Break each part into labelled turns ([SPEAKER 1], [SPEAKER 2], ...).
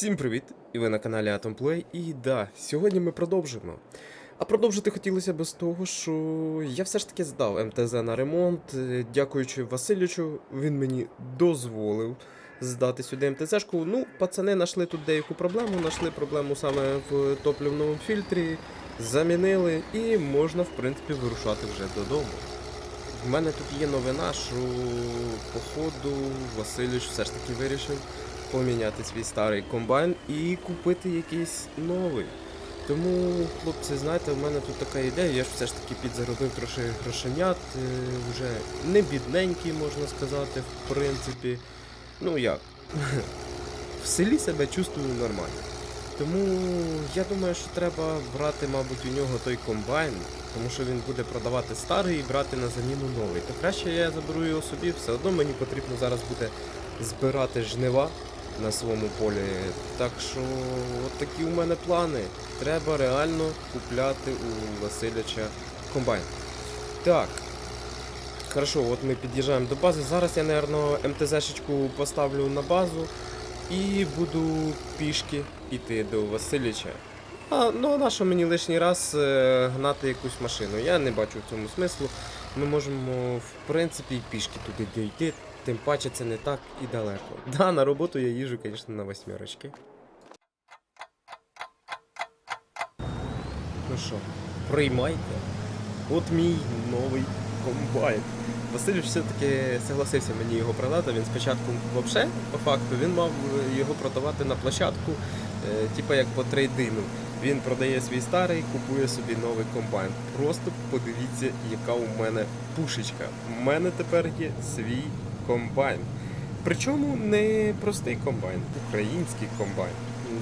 [SPEAKER 1] Всім привіт! І ви на каналі AtomPlay. І да, сьогодні ми продовжимо. А продовжити хотілося б з того, що я все ж таки здав МТЗ на ремонт. Е, Дякуючи Васильовичу, він мені дозволив здати сюди МТЗшку. Ну, пацани знайшли тут деяку проблему, знайшли проблему саме в топливному фільтрі, замінили і можна, в принципі, вирушати вже додому. В мене тут є новина, що походу Васильович все ж таки вирішив поміняти свій старий комбайн і купити якийсь новий. Тому, хлопці, знаєте, в мене тут така ідея, я ж все ж таки підзаробив трошки грошенят, е, вже не бідненький, можна сказати, в принципі. Ну як? В селі себе чувствую нормально. Тому я думаю, що треба брати, мабуть, у нього той комбайн, тому що він буде продавати старий і брати на заміну новий. То краще я заберу його собі, все одно мені потрібно зараз буде збирати жнива на своєму полі. Так що от такі у мене плани. Треба реально купляти у Васильовича комбайн. Так. Хорошо, от ми під'їжджаємо до бази. Зараз я, напевно, МТЗ-шечку поставлю на базу і буду пішки йти до Васильовича. А, ну а на що мені лишній раз е, гнати якусь машину? Я не бачу в цьому смислу. Ми можемо, в принципі, і пішки туди дійти, тим паче це не так і далеко. Да, на роботу я їжджу, звісно, на восьмерочки. Ну що, приймайте. От мій новий комбайн. Васильович все-таки согласився мені його продати. Він спочатку взагалі, по факту, він мав його продавати на площадку, е, типа як по трейдину. Він продає свій старий, купує собі новий комбайн. Просто подивіться, яка у мене пушечка. У мене тепер є свій комбайн. Причому не простий комбайн, український комбайн.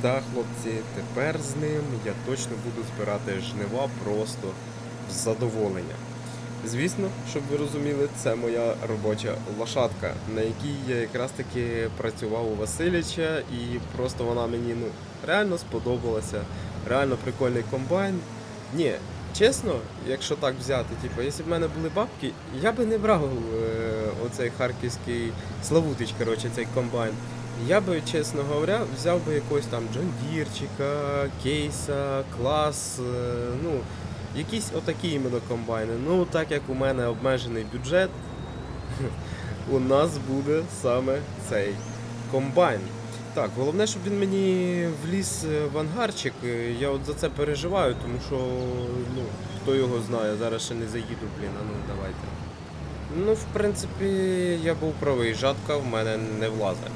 [SPEAKER 1] Да, хлопці, тепер з ним я точно буду збирати жнива просто в задоволення. Звісно, щоб ви розуміли, це моя робоча лошадка, на якій я якраз таки працював у Васильича, і просто вона мені ну реально сподобалася. Реально прикольний комбайн. Ні, чесно, якщо так взяти, типу, якщо б в мене були бабки, я би не брав е, оцей харківський Славутич, коротше, цей комбайн. Я би, чесно говоря, взяв би якогось там Джондірчика, кейса, клас, е, ну, якісь отакі іменно комбайни. Ну, так як у мене обмежений бюджет, у нас буде саме цей комбайн. Так, головне, щоб він мені вліз е, в ангарчик. Е, Я от за це переживаю, тому що, ну, хто його знає, зараз ще не заїду, блін, а ну давайте. Ну, в принципі, я був правий, жатка в мене не влазить.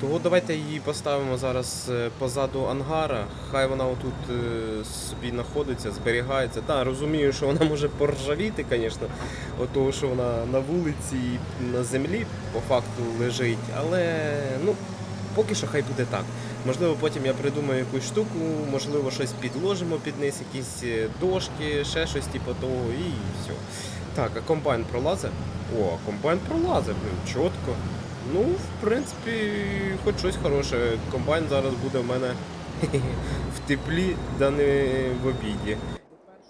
[SPEAKER 1] Того давайте її поставимо зараз е, позаду ангара. Хай вона отут е, собі знаходиться, зберігається. Так, розумію, що вона може поржавіти, звісно, от того, що вона на вулиці і на землі по факту лежить, але ну, поки що хай буде так. Можливо, потім я придумаю якусь штуку, можливо, щось підложимо під низ, якісь е, дошки, ще щось типу того, і все. Так, а комбайн пролазить? О, комбайн пролазить, блін, чітко. Ну, в принципі, хоч щось хороше. Комбайн зараз буде в мене в теплі, да не в обіді.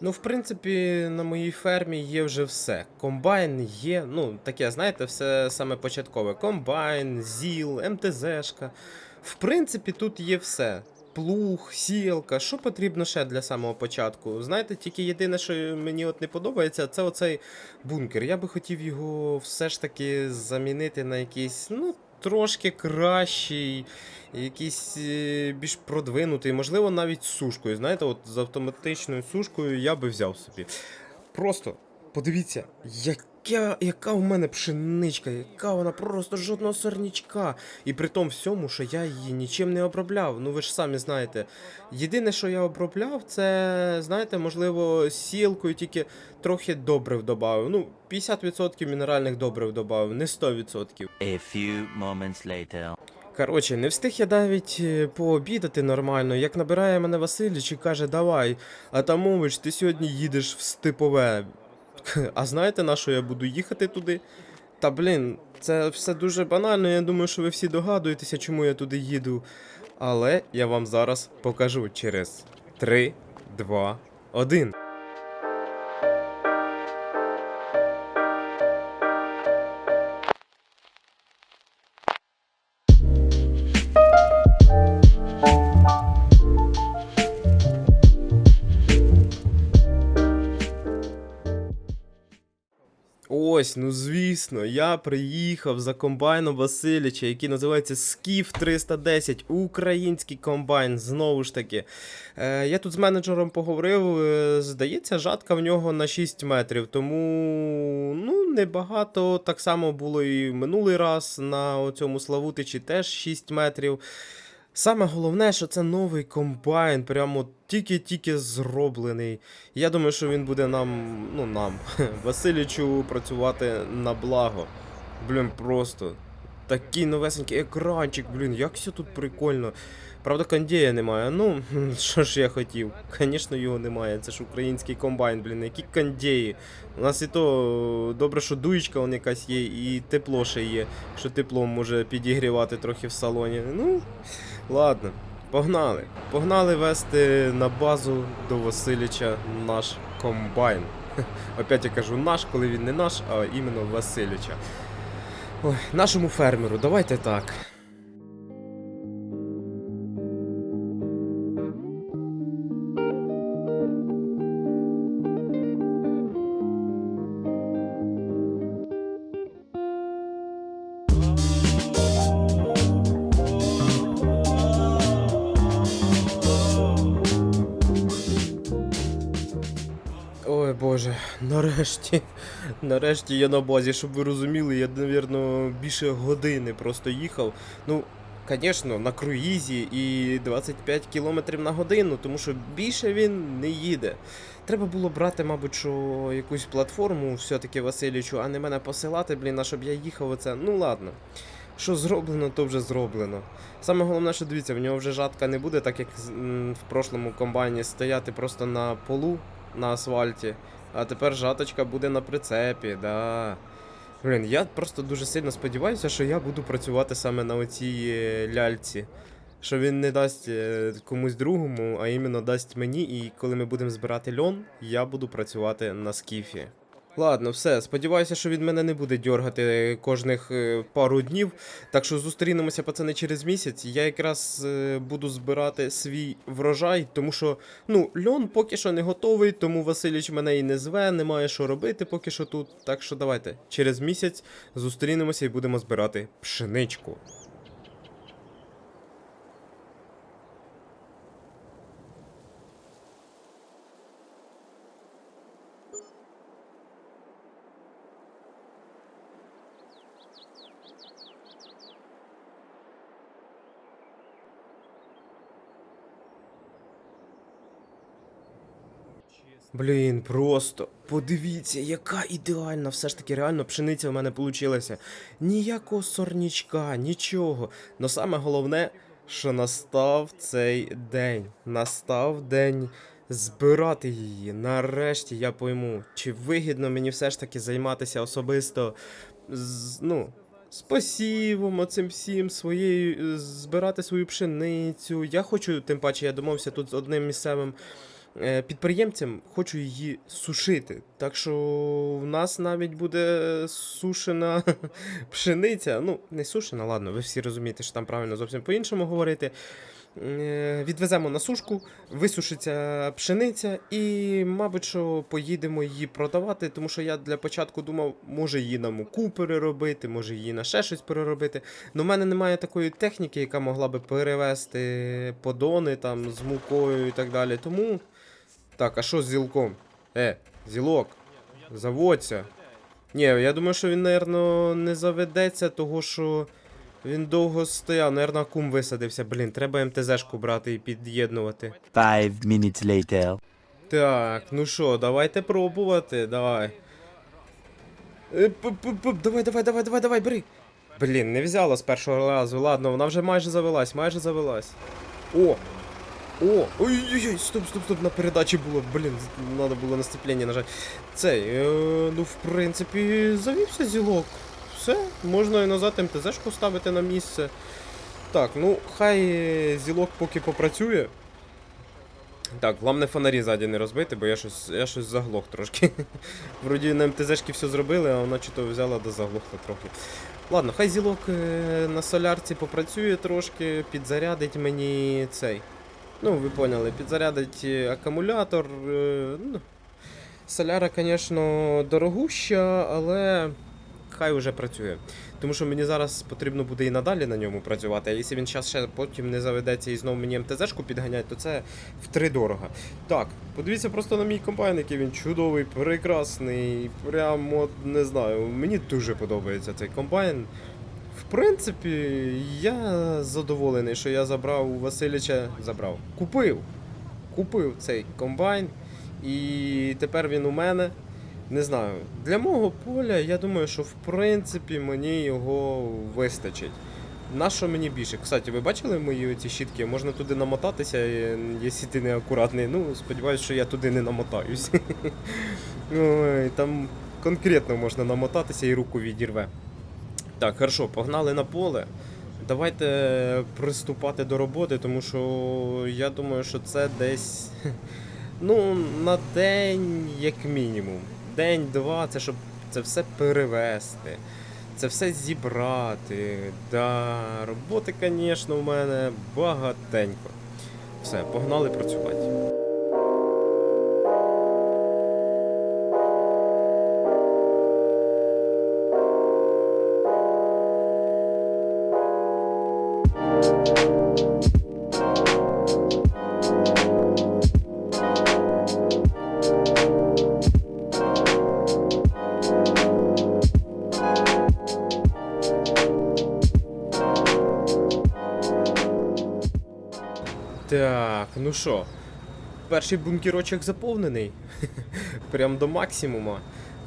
[SPEAKER 1] Ну, в принципі, на моїй фермі є вже все. Комбайн є, ну, таке, знаєте, все саме початкове. Комбайн, ЗІЛ, МТЗшка. В принципі, тут є все. Плуг, сілка, що потрібно ще для самого початку. Знаєте, тільки єдине, що мені от не подобається, це оцей бункер. Я би хотів його все ж таки замінити на якийсь, ну, трошки кращий, якийсь е, більш продвинутий, можливо, навіть сушкою. Знаєте, от з автоматичною сушкою я би взяв собі. Просто подивіться, яка, яка у мене пшеничка, яка вона просто жодного сорнячка. І при тому всьому, що я її нічим не обробляв. Ну ви ж самі знаєте. Єдине, що я обробляв, це, знаєте, можливо, сілкою, тільки трохи добрив додав. Ну, 50% мінеральних добрив додав, не 100%.
[SPEAKER 2] A few moments later.
[SPEAKER 1] Коротше, не встиг я навіть е, пообідати нормально, як набирає мене Васильович і каже, давай, Атамович, ти сьогодні їдеш в Степове. А знаєте, на що я буду їхати туди? Та блін, це все дуже банально, я думаю, що ви всі догадуєтеся, чому я туди їду. Але я вам зараз покажу через 3, 2, 1. Ось, ну звісно, я приїхав за комбайном Василіча, який називається Скіф 310, український комбайн, знову ж таки. Е, я тут з менеджером поговорив, е, здається, жатка в нього на 6 метрів, тому ну, небагато. Так само було і минулий раз на цьому Славутичі теж 6 метрів. Саме головне, що це новий комбайн, прямо тільки-тільки зроблений. Я думаю, що він буде нам, ну нам, Василічу працювати на благо. Блін, просто. Такий новесенький екранчик, блін, як все тут прикольно. Правда, кондея немає. Ну, що ж я хотів. Звісно, його немає. Це ж український комбайн, блін, які кондеї. У нас і то добре, що дуєчка вон якась є, і тепло ще є, що теплом може підігрівати трохи в салоні. Ну, ладно. Погнали. Погнали вести на базу до Василіча наш комбайн. Опять я кажу наш, коли він не наш, а іменно Василіча. Ой, нашому фермеру, давайте так. Ой Боже, нарешті, нарешті я на базі, щоб ви розуміли, я, напевно, більше години просто їхав. Ну, звісно, на круїзі і 25 км на годину, тому що більше він не їде. Треба було брати, мабуть, що якусь платформу все-таки Василічу, а не мене посилати, блін, а щоб я їхав оце. Ну ладно. Що зроблено, то вже зроблено. Саме головне, що дивіться, в нього вже жатка не буде, так як в прошлому комбайні стояти просто на полу на асфальті. А тепер жаточка буде на прицепі, да. Блін, я просто дуже сильно сподіваюся, що я буду працювати саме на оцій е, ляльці. Що він не дасть е, комусь другому, а іменно дасть мені, і коли ми будемо збирати льон, я буду працювати на скіфі. Ладно, все, сподіваюся, що він мене не буде дьоргати кожних е, пару днів. Так що зустрінемося, пацани, через місяць. Я якраз е, буду збирати свій врожай, тому що ну, льон поки що не готовий, тому Василіч мене і не зве, немає що робити поки що тут. Так що давайте через місяць зустрінемося і будемо збирати пшеничку. Блін, просто подивіться, яка ідеальна, все ж таки реально пшениця в мене вийшла. Ніякого сорнічка, нічого. Но саме головне, що настав цей день. Настав день збирати її. Нарешті я пойму, чи вигідно мені все ж таки займатися особисто з, ну, з посівом, оцим всім, своєю, збирати свою пшеницю. Я хочу, тим паче, я домовився тут з одним місцевим підприємцям, хочу її сушити. Так що в нас навіть буде сушена пшениця. Ну, не сушена, ладно, ви всі розумієте, що там правильно зовсім по-іншому говорити. Е, Відвеземо на сушку, висушиться пшениця, і, мабуть, що поїдемо її продавати, тому що я для початку думав, може її на муку переробити, може її на ще щось переробити. Но в мене немає такої техніки, яка могла би перевести подони там з мукою і так далі. Тому. Так, а що з зілком? Е, зілок, заводься. Ні, я думаю, що він, напевно, не заведеться, того що він довго стояв, напевно, кум висадився. Блін, треба МТЗшку брати і під'єднувати.
[SPEAKER 2] Five minutes later.
[SPEAKER 1] Так, ну що, давайте пробувати, давай. Е, Давай, давай, давай, давай, давай, бери. Блін, не взяла з першого разу. Ладно, вона вже майже завелась, майже завелась. О! О! Ой-ой-ой, стоп, стоп, стоп, на передачі було. Блін, треба було на сцеплення нажати. Цей, е, ну, в принципі, завівся зілок. Все, можна і назад МТЗшку ставити на місце. Так, ну, хай зілок поки попрацює. Так, головне фонарі ззаді не розбити, бо я щось, я щось заглох трошки. Вроді на МТЗшки все зробили, а вона чи-то взяла да заглохла трохи. Ладно, хай зілок е, на солярці попрацює трошки, підзарядить мені цей. Ну, ви поняли, підзарядить е, акумулятор. е, Ну, Соляра, звісно, дорогуща, але хай уже працює. Тому що мені зараз потрібно буде і надалі на ньому працювати. А якщо він зараз ще потім не заведеться і знову мені МТЗ-шку підганять, то це втридорога. Так, подивіться просто на мій комбайн, який він чудовий, прекрасний. Прям от не знаю. Мені дуже подобається цей комбайн. В принципі, я задоволений, що я забрав у Василіча. Забрав. Купив. Купив цей комбайн. І тепер він у мене. Не знаю. Для мого поля, я думаю, що в принципі мені його вистачить. На що мені більше? Кстати, ви бачили мої ці щітки? Можна туди намотатися, е, якщо ти не акуратний. Ну, сподіваюся, що я туди не намотаюсь. Там конкретно можна намотатися і руку відірве. Так, хорошо, погнали на поле. Давайте приступати до роботи, тому що я думаю, що це десь ну, на день, як мінімум. День-два, це щоб це все перевести, це все зібрати. Да, роботи, звісно, в мене багатенько. Все, погнали працювати. Перший бункерочок заповнений. Прям до максимума.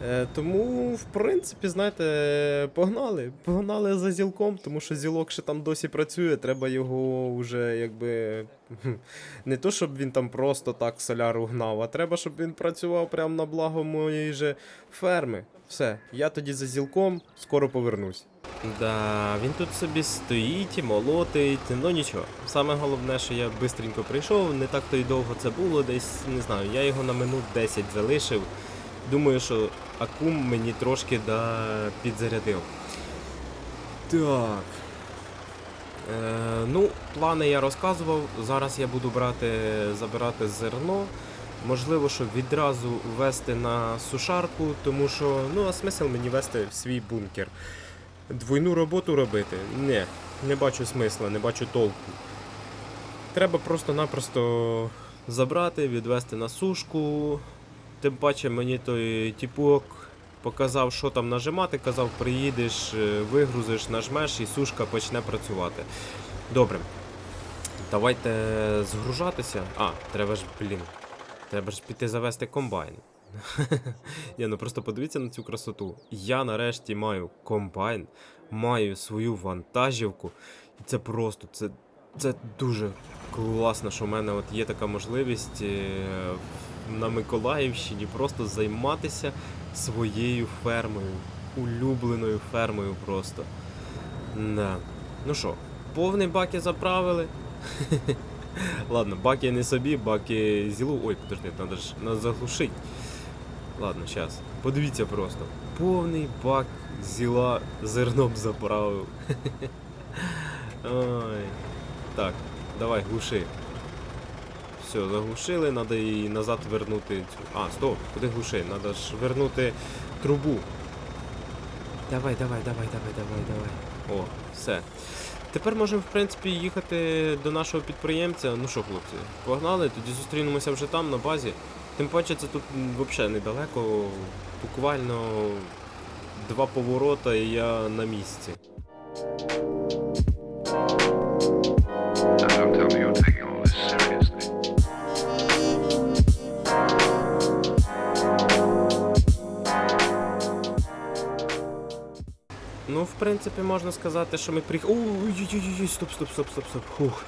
[SPEAKER 1] Е, тому, в принципі, знаєте, погнали. Погнали за зілком, тому що зілок ще там досі працює, треба його вже якби. Не то, щоб він там просто так соляру гнав, а треба, щоб він працював прямо на благо моєї же ферми. Все, я тоді за зілком, скоро повернусь. Да, він тут собі стоїть і молотить, ну нічого. Саме головне, що я швидко прийшов, не так то й довго це було, десь не знаю, я його на минут 10 залишив. Думаю, що акум мені трошки да, підзарядив. Так. Е, ну, плани я розказував. Зараз я буду брати, забирати зерно. Можливо, що відразу вести на сушарку, тому що ну а смисл мені вести в свій бункер. Двойну роботу робити? Не, не бачу смисла, не бачу толку. Треба просто-напросто забрати, відвести на сушку. Тим паче мені той тіпок показав, що там нажимати, казав, приїдеш, е, вигрузиш, нажмеш і сушка почне працювати. Добре. Давайте згружатися. А, треба ж, блін. Треба ж піти завести комбайн. Ні, ну просто подивіться на цю красоту. Я нарешті маю комбайн, маю свою вантажівку. І це просто, це, це дуже класно, що в мене от є така можливість е, на Миколаївщині просто займатися своєю фермою, улюбленою фермою просто. Да. Ну що, повний баки заправили. Ладно, баки не собі, баки зілу. Ой, подожди, треба ж нас заглушить. Ладно, зараз. Подивіться просто. Повний бак зіла зерном заправив. Ой. Так, давай, глуши. Все, заглушили, треба її назад вернути цю. А, стоп, куди глуши? Треба ж вернути трубу. Давай, давай, давай, давай, давай, давай. О, все. Тепер можемо, в принципі, їхати до нашого підприємця. Ну що, хлопці, погнали, тоді зустрінемося вже там, на базі. Тим паче це тут взагалі недалеко, буквально два поворота і я на місці. Ну, в принципі, можна сказати, що ми приїхали. Ой-ой-ой, стоп, стоп, стоп, стоп, стоп. Хух.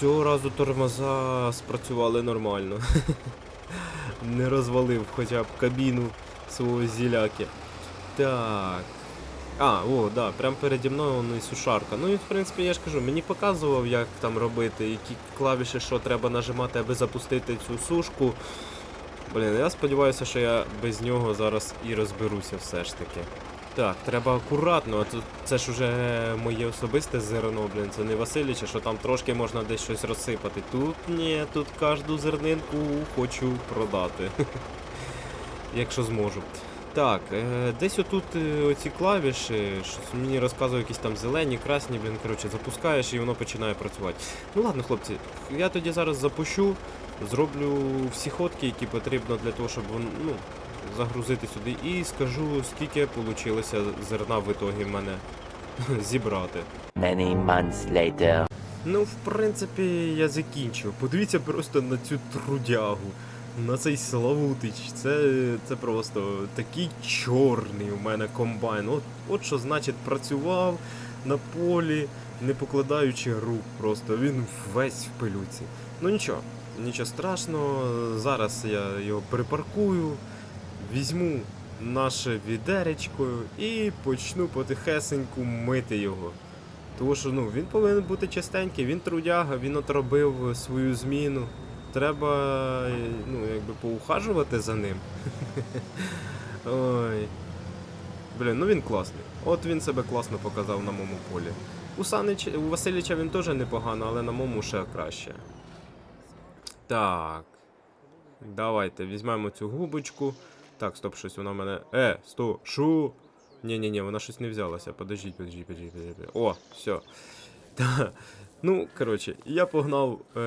[SPEAKER 1] Цього разу тормоза спрацювали нормально. Не розвалив хоча б кабіну свого зіляки. Так. А, о, да, прямо переді мною воно і сушарка. Ну і в принципі я ж кажу, мені показував, як там робити, які клавіші, що треба нажимати, аби запустити цю сушку. Блін, я сподіваюся, що я без нього зараз і розберуся все ж таки. Так, треба акуратно, тут це ж уже моє особисте зерно, блін, це не Василіча, що там трошки можна десь щось розсипати. Тут ні, тут кожну зернинку хочу продати. якщо зможу. Так, е, десь отут е, оці клавіші, щось мені розказує якісь там зелені, красні, блін, коротше, запускаєш і воно починає працювати. Ну ладно, хлопці, я тоді зараз запущу, зроблю всі ходки, які потрібно для того, щоб вон, ну, загрузити сюди, і скажу, скільки вийшло зерна в ітогі мене зібрати.
[SPEAKER 2] Many months later.
[SPEAKER 1] Ну, в принципі, я закінчив. Подивіться просто на цю трудягу. На цей Славутич. Це, це просто такий чорний у мене комбайн. От, от що значить працював на полі, не покладаючи рук просто. Він весь в пилюці. Ну нічого, нічого страшного. Зараз я його припаркую, візьму наше відеречко і почну потихесеньку мити його. Тому що ну, він повинен бути чистенький, він трудяга, він отробив свою зміну. Треба ну, якби поухажувати за ним. Ой. Блін, ну він класний. От він себе класно показав на моєму полі. У, Санич, у Василіча він теж непогано, але на моєму ще краще. Так. Давайте візьмемо цю губочку. Так, стоп, щось вона в мене. Е, сто, шу. Ні-ні-ні, вона щось не взялася. Подождіть, подождіть, подождіть, подождіть. О, все. Та. Ну, коротше, я погнав е,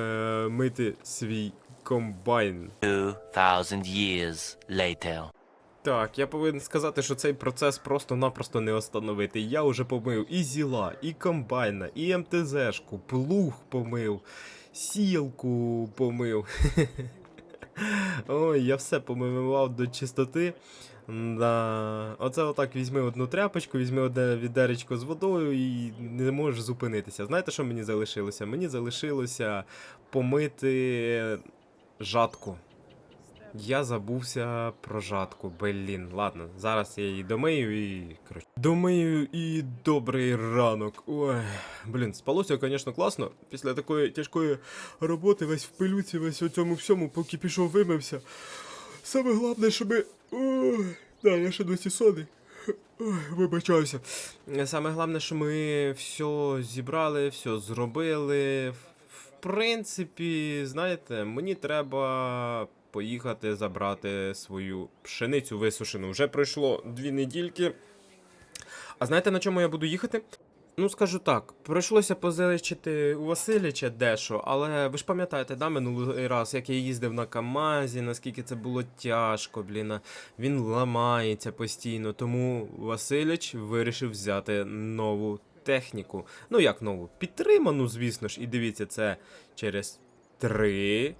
[SPEAKER 1] мити свій комбайн.
[SPEAKER 2] Years later.
[SPEAKER 1] Так, я повинен сказати, що цей процес просто-напросто не остановити. Я вже помив і зіла, і комбайна, і МТЗшку, плуг помив, сілку помив. Ой, я все помивав до чистоти. Да. Оце отак візьми одну тряпочку, візьми одне відеречко з водою і не можеш зупинитися. Знаєте, що мені залишилося? Мені залишилося помити жатку. Я забувся про жатку, блін. Ладно, зараз я її домию і. Коротше. Домию і добрий ранок. Ой, блін, спалося, звісно, класно. Після такої тяжкої роботи, весь в пилюці, весь у цьому всьому, поки пішов вимився. Саме головне, щоб. Ой, да, я ще досі сонний. Ой, вибачаюся. Саме головне, що ми все зібрали, все зробили. В принципі, знаєте, мені треба поїхати забрати свою пшеницю висушену. Вже пройшло дві недільки. А знаєте, на чому я буду їхати? Ну, скажу так, прийшлося позичити у Василіча дещо, але ви ж пам'ятаєте, да, минулий раз, як я їздив на Камазі, наскільки це було тяжко, блін, він ламається постійно. Тому Василіч вирішив взяти нову техніку. Ну як нову? Підтриману, звісно ж, і дивіться, це через 3,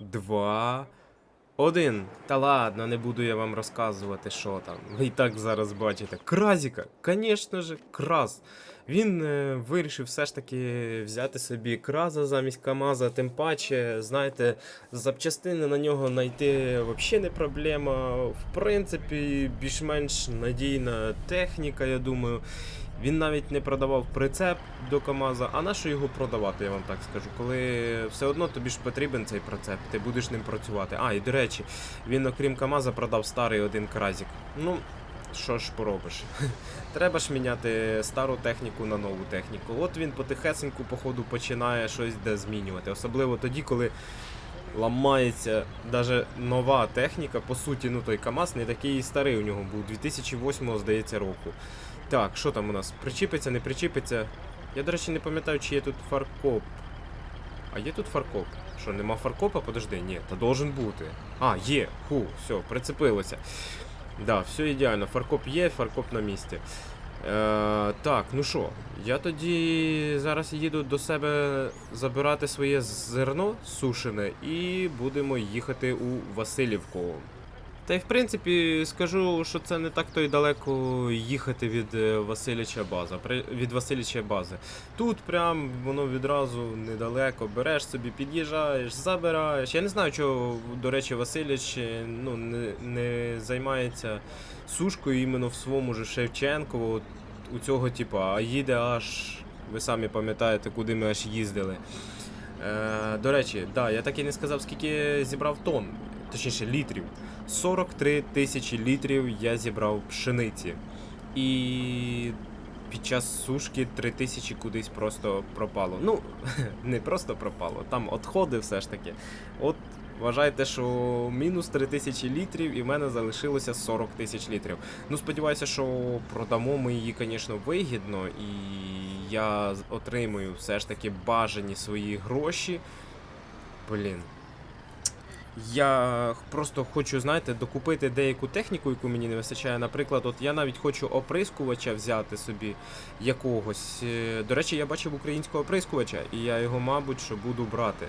[SPEAKER 1] 2, один. Та ладно, не буду я вам розказувати, що там. Ви і так зараз бачите. Кразіка, звісно ж, краз. Він е, вирішив все ж таки взяти собі краза замість Камаза, тим паче, знаєте, запчастини на нього знайти взагалі не проблема. В принципі, більш-менш надійна техніка, я думаю. Він навіть не продавав прицеп до КАМАЗа, а на що його продавати, я вам так скажу. Коли все одно тобі ж потрібен цей прицеп, ти будеш ним працювати. А, і до речі, він, окрім КАМАЗа, продав старий один кразік. Ну, що ж поробиш? Треба ж міняти стару техніку на нову техніку. От він потихесеньку, походу, починає щось де змінювати. Особливо тоді, коли ламається навіть нова техніка. По суті, ну той КАМАЗ не такий старий у нього був, 2008 здається, року. Так, що там у нас? Причіпиться, не причіпиться. Я, до речі, не пам'ятаю, чи є тут фаркоп. А є тут фаркоп? Що, нема фаркопа? Подожди, ні, та должен бути. А, є. Ху, все, прицепилося. Да, все ідеально. Фаркоп є, фаркоп на місці. Е, так, ну що, я тоді зараз їду до себе забирати своє зерно сушене і будемо їхати у Васильівку. Та й в принципі скажу, що це не так то й далеко їхати від е, Василіча база. Від Василіча бази. Тут прям воно відразу недалеко. Береш собі, під'їжджаєш, забираєш. Я не знаю, чого, до речі, Василіч е, ну, не, не займається сушкою іменно в своєму же Шевченкову. У цього типа, а їде аж. Ви самі пам'ятаєте, куди ми аж їздили. Е, до речі, да, я так і не сказав, скільки зібрав тонн, точніше літрів. 43 тисячі літрів я зібрав пшениці. І під час сушки 3 тисячі кудись просто пропало. Ну, не просто пропало, там відходи все ж таки. От Вважайте, що мінус 3 тисячі літрів, і в мене залишилося 40 тисяч літрів. Ну, сподіваюся, що продамо ми її, звісно, вигідно, і я отримую все ж таки бажані свої гроші. Блін. Я просто хочу, знаєте, докупити деяку техніку, яку мені не вистачає. Наприклад, от я навіть хочу оприскувача взяти собі якогось. Е, До речі, я бачив українського оприскувача, і я його, мабуть, що буду брати.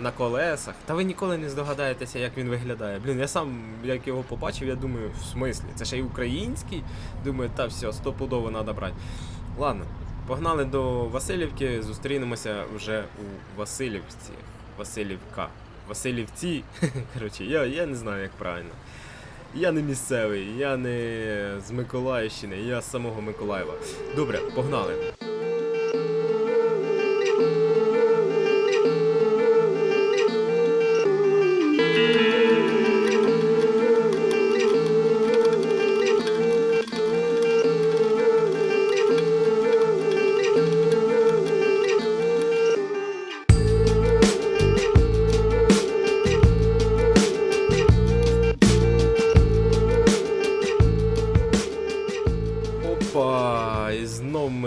[SPEAKER 1] На колесах. Та ви ніколи не здогадаєтеся, як він виглядає. Блін, я сам, як його побачив, я думаю, в смислі, це ще й український. Думаю, та все, стопудово треба брати. Ладно, погнали до Васильівки, зустрінемося вже у Васильівці. Васильівка. Васильівці. Коротше, я, я не знаю, як правильно. Я не місцевий, я не з Миколаївщини, я з самого Миколаєва. Добре, погнали.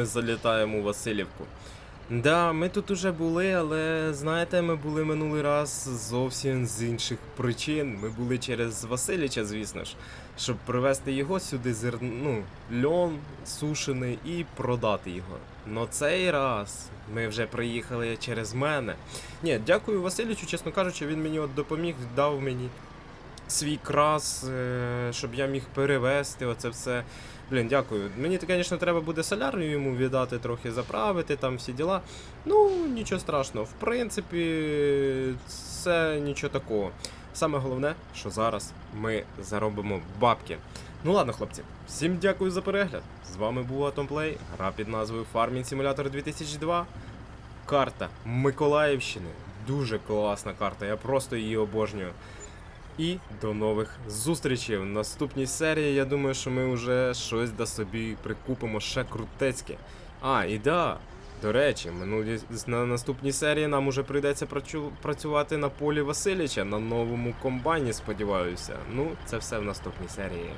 [SPEAKER 1] Залітаємо у Васильівку. Да, ми тут уже були, але знаєте, ми були минулий раз зовсім з інших причин. Ми були через Василіча, звісно ж, щоб привезти його сюди зер... ну, льон сушений і продати його. Но цей раз ми вже приїхали через мене. Ні, дякую Василічу, чесно кажучи, він мені от допоміг, дав мені свій крас, е, щоб я міг перевезти оце все. Блін, дякую. Мені, звісно, треба буде солярію йому віддати, трохи заправити, там всі діла. Ну, нічого страшного. В принципі, це нічого такого. Саме головне, що зараз ми заробимо бабки. Ну ладно, хлопці, всім дякую за перегляд. З вами був Атомплей, гра під назвою Farming Simulator 2002. Карта Миколаївщини. Дуже класна карта, я просто її обожнюю. І до нових зустрічей. В наступній серії я думаю, що ми вже щось до собі прикупимо ще крутецьке. А, і да. До речі, минулі на наступній серії нам уже прийдеться працю- працювати на полі Василіча на новому комбайні, сподіваюся. Ну, це все в наступній серії.